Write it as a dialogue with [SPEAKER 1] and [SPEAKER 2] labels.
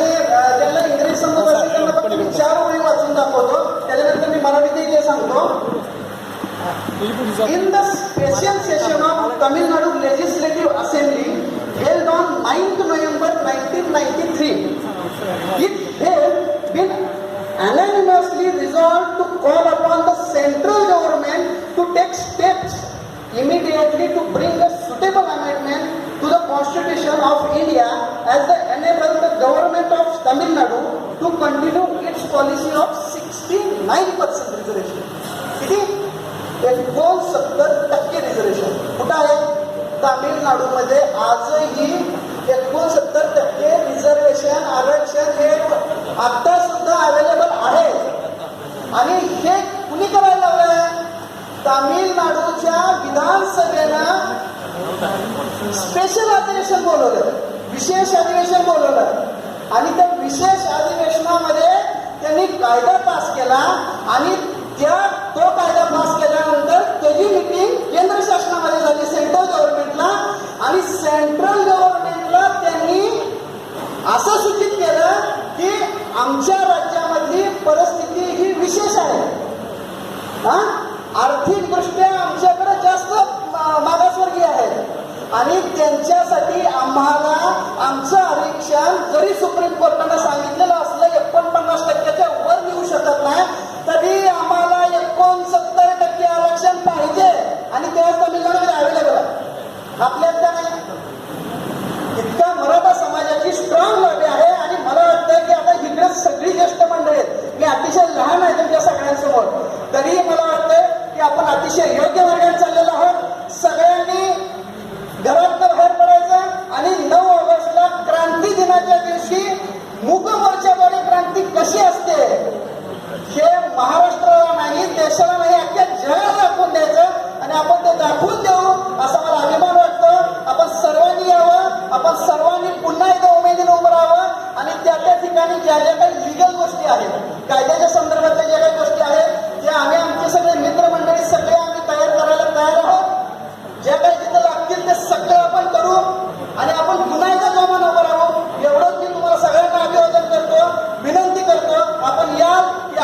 [SPEAKER 1] आणि ज्यांना इंग्रजी समजत असेल त्यांना चार ओळी वाचून दाखवतो त्याच्यानंतर मी मराठीतही ते सांगतो in the special session of Tamil Nadu legislative assembly held on ninth November nineteen ninety three it held been unanimously resolved to call upon the central government to take steps immediately to bring a suitable amendment to the Constitution of India as the government to Tamil Nadu to continue its policy of 69% reservation. किती एकोणसत्तर टक्के reservation कुठं आहे? तामिळनाडूमध्ये आजही एकोणसत्तर टक्के reservation आरक्षण हे आता सुद्धा अवेलेबल आहे. आणि हे कुणी करायला लावलंय तामिळनाडूच्या विधानसभेनं स्पेशल अधिवेशन बोलवलं विशेष अधिवेशन बोलवलं विशेष अधिवेशनामध्ये त्यांनी कायदा पास केला आणि त्या तो कायदा पास केल्यानंतर त्याची मिटिंग केंद्र शासनामध्ये झाली सेंट्रल गव्हर्नमेंटला आणि सेंट्रल गव्हर्नमेंटला त्यांनी असं सूचित केलं की आमच्या राज्यामधली परिस्थिती ही विशेष आहे. हा? आर्थिक दृष्ट्या आमच्याकडे जास्त मागासवर्गीय आहेत. आणि त्यांच्यासाठी आम्हाला आमचं आरक्षण जरी सुप्रीम कोर्टानं सांगितलेलं असलं एकोणपन्नास टक्क्याच्या वर मिळू शकत नाही तरी आम्हाला एकोणसत्तर टक्के आरक्षण पाहिजे आणि तेव्हा तमिळनाडूमध्ये अवेलेबल आहे आपल्यात त्या नाही इतका मराठा समाजाची स्ट्रॉंग लढे आहे आणि मला वाटतं की आता इकडे सगळी ज्येष्ठ मंडळी आहेत मी अतिशय लहान आहे तुमच्या सगळ्यांसमोर तरी मला वाटतं की आपण अतिशय योग्य मार्गाने चाललेलो आहोत. सगळ्यांनी घरात बाहेर पडायचं आणि नऊ ऑगस्टला क्रांती दिनाच्या दिवशी मूक मोर्चाद्वारे क्रांती कशी असते हे महाराष्ट्राला नाही देशाला नाही अख्ख्या जगाला दाखवून द्यायचं आणि आपण ते दाखवून देऊ असा मला अभिमान वाटतो. आपण सर्वांनी यावं आपण सर्वांनी पुन्हा एकदा उमेदीने उभं राहावं आणि त्या त्या ठिकाणी ज्या ज्या काही लिगल गोष्टी आहेत कायद्याच्या